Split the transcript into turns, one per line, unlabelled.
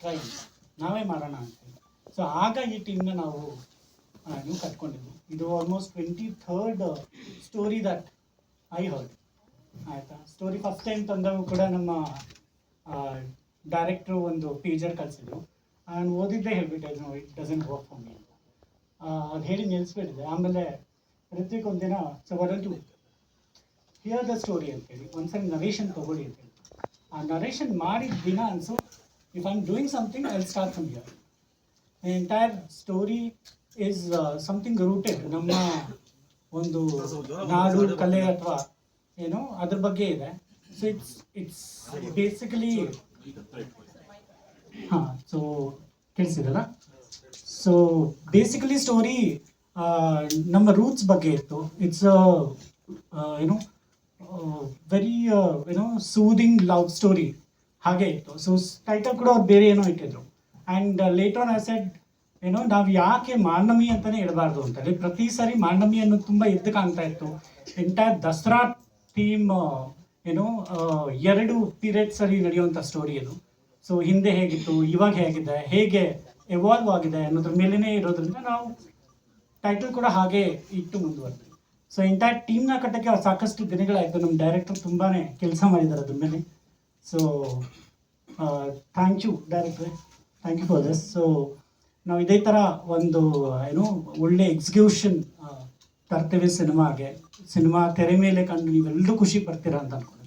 Try ನಾವೇ ಮಾಡೋಣ ಅಂತೇಳಿ ಸೊ ಆಗ ಈ ಟೀಮ್ನ ನಾವು ನೀವು ಕಟ್ಕೊಂಡಿದ್ವಿ ಇದು almost twenty third story that I heard ಆಯಿತಾ? ಸ್ಟೋರಿ ಫಸ್ಟ್ ಟೈಮ್ ತಂದಾಗ ಕೂಡ ನಮ್ಮ ಡೈರೆಕ್ಟ್ರು ಒಂದು ಪೇಜರ್ ಕಳಿಸಿದ್ರು. ನಾನು ಓದಿದ್ದೇ ಹೇಳ್ಬಿಟ್ಟೆ no it doesn't work for me ಅಂತ. ಅದು ಹೇಳಿ ನಿಲ್ಲಿಸ್ಬಿಟ್ಟಿದೆ ಆಮೇಲೆ ಋತ್ವಿಕ್ ಒಂದಿನ so well to hear the story ಅಂತೇಳಿ ಒಂದ್ಸರಿ ನರೇಷನ್ ತಗೊಳ್ಳಿ ಅಂತೇಳಿ ಆ ನರೇಷನ್ ಮಾಡಿದ ದಿನ ಅನ್ಸು if doing am doing something from here. The entire entire story is something rooted ನಮ್ಮ ಒಂದು ನಾಡು, ಕಲೆ ಅಥವಾ ಏನು ಅದ್ರ ಬಗ್ಗೆ ಇದೆ. ಸೊ ಇಟ್ಸ್ ಇಟ್ಸ್ ಬೇಸಿಕಲಿ ಹಾಂ ಸೊ ಕೇಳಿಸಿದಲ್ಲ ಸೊ ಬೇಸಿಕಲಿ ಸ್ಟೋರಿ ನಮ್ಮ ರೂಟ್ಸ್ ಬಗ್ಗೆ ಇತ್ತು. ಇಟ್ಸ್ ಏನು ವೆರಿ ಏನೋ ಸೂದಿಂಗ್ ಲವ್ ಸ್ಟೋರಿ ಹಾಗೆ ಇತ್ತು. ಸೊ ಟೈಟಲ್ ಕೂಡ ಅವ್ರು ಬೇರೆ ಏನೋ ಇಟ್ಟಿದ್ರು. And later on I said ಏನೋ ನಾವು ಯಾಕೆ ಮಾಂಡಮಿ ಅಂತಲೇ ಇಡಬಾರ್ದು ಅಂತೇಳಿ. ಪ್ರತಿ ಸಾರಿ ಮಾಂಡಮಿ ಅನ್ನೋದು ತುಂಬ ಎದ್ದು ಕಾಣ್ತಾ ಇತ್ತು. ಎಂಟೈರ್ ದಸರಾ ಥೀಮ್ ಏನೋ ಎರಡು ಪೀರಿಯಡ್ಸ್ ಸರಿ ನಡೆಯುವಂಥ ಸ್ಟೋರಿ ಅದು ಸೊ ಹಿಂದೆ ಹೇಗಿತ್ತು, ಇವಾಗ ಹೇಗಿದೆ, ಹೇಗೆ ಎವಾಲ್ವ್ ಆಗಿದೆ ಅನ್ನೋದ್ರ ಮೇಲೇ ಇರೋದ್ರಿಂದ ನಾವು ಟೈಟಲ್ ಕೂಡ ಹಾಗೆ ಇಟ್ಟು ಮುಂದುವರೆದ್ವಿ. ಸೊ ಎಂಟೈರ್ ಟೀಮ್ನ ಕಟ್ಟಕ್ಕೆ ಸಾಕಷ್ಟು ದಿನಗಳಾಯಿತು. ನಮ್ಮ ಡೈರೆಕ್ಟರ್ ತುಂಬಾ ಕೆಲಸ ಮಾಡಿದ್ದಾರೆ ಅದ್ರ ಮೇಲೆ. So thank you ಡೈರೆಕ್ಟ್ರೆ thank you for this so ನಾವು ಇದೇ ಥರ ಒಂದು, ಏನು, ಒಳ್ಳೆ ಎಕ್ಸಿಕ್ಯೂಷನ್ ತರ್ತೇವೆ ಸಿನಿಮಾಗೆ. ಸಿನಿಮಾ ತೆರೆ ಮೇಲೆ ಕಂಡು ನೀವೆಲ್ಲರೂ ಖುಷಿ ಪಡ್ತೀರಾ ಅಂತ ಅನ್ಕೊಂಡು